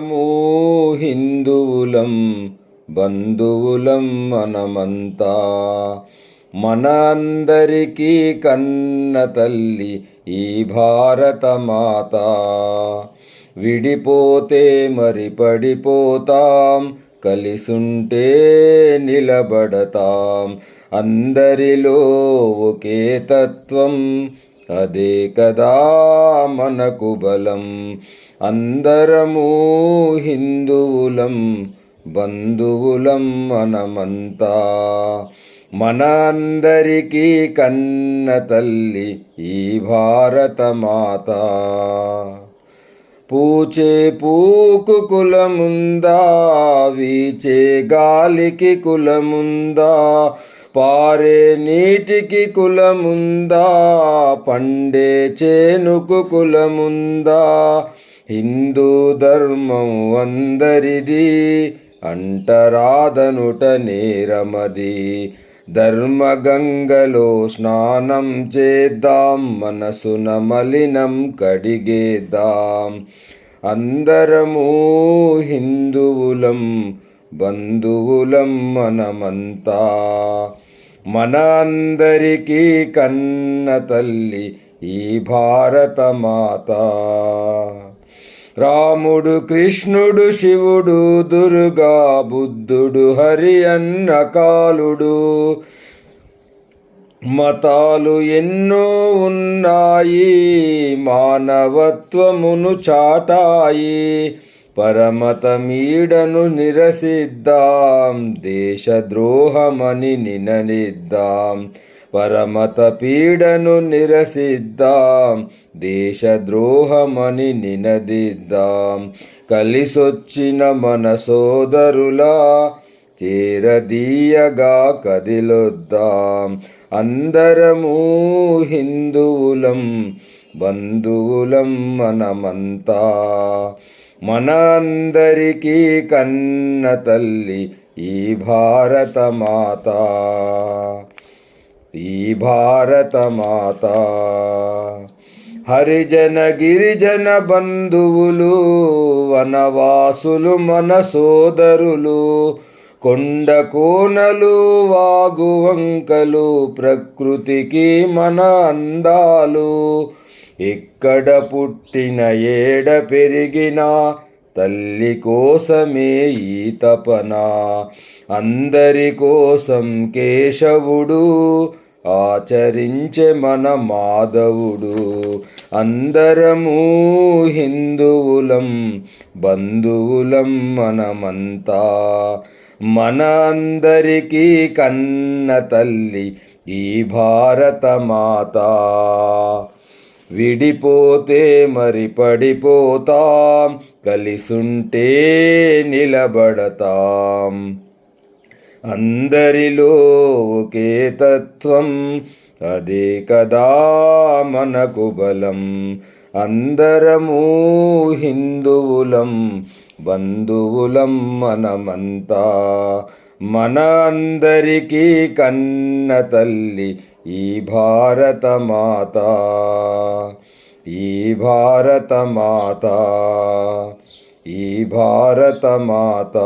మనము హిందువులం బంధువులం మనమంతా. మన అందరికీ కన్న తల్లి ఈ భారత మాత విడిపోతే మరి పడిపోతాం కలిసుంటే నిలబడతాం. అందరిలో ఒకే తత్వం అదే కదా మనకు బలం. అందరము హిందువులం బంధువులం మనమంతా. మన అందరికీ కన్న తల్లి ఈ భారత మాత పూచే పూకు కులముందా వీచే గాలికి కులముందా పారే నీటికి కులముందా పండే చేనుకు కులముందా. హిందూ ధర్మం అందరిది అంటరాదనుట నేరమది. ధర్మగంగలో స్నానం చేద్దాం మనసున మలినం కడిగేద్దాం. అందరము హిందువులం బంధువులం మనమంతా. మనందరికీ కన్న తల్లి ఈ భారత మాత. రాముడు కృష్ణుడు శివుడు దుర్గా బుద్ధుడు హరి అన్న కాలుడు. మతాలు ఎన్నో ఉన్నాయి మానవత్వమును చాటాయి. పరమతమీడను నిరసిద్దాం దేశద్రోహమని నిననిద్దాం. పరమత పీడను నిరసిద్దాం దేశద్రోహమని నినదిద్దాం. కలిసొచ్చిన మన సోదరులా చేరదీయగా కదిలొద్దాం. అందరము హిందువులం బంధువులం మనమంతా. మనందరికీ కన్న తల్లి ఈ భారత మాత. ఈ భారత మాత. హరిజన గిరిజన బంధువులు వనవాసులు మన సోదరులు కొండ కోనలు వాగువంకలు ప్రకృతికి మన అందాలు. ఎక్కడ పుట్టిన ఏడ పెరిగినా తల్లి కోసమే ఈ తపన. అందరి కోసం కేశవుడు ఆచరించే మన మాధవుడు. అందరము హిందువులం బంధువులం మనమంతా. మన అందరికీ కన్న తల్లి ఈ భారత మాత విడిపోతే మరి పడిపోతాం కలిసుంటే నిలబడతాం. అందరిలో ఒకే తత్వం అదే కదా మనకు బలం. అందరము హిందువులం బంధువులం మనమంతా. మన అందరికీ కన్న తల్లి ఈ భారత మాత ఈ భారత మాత ఈ భారత మాత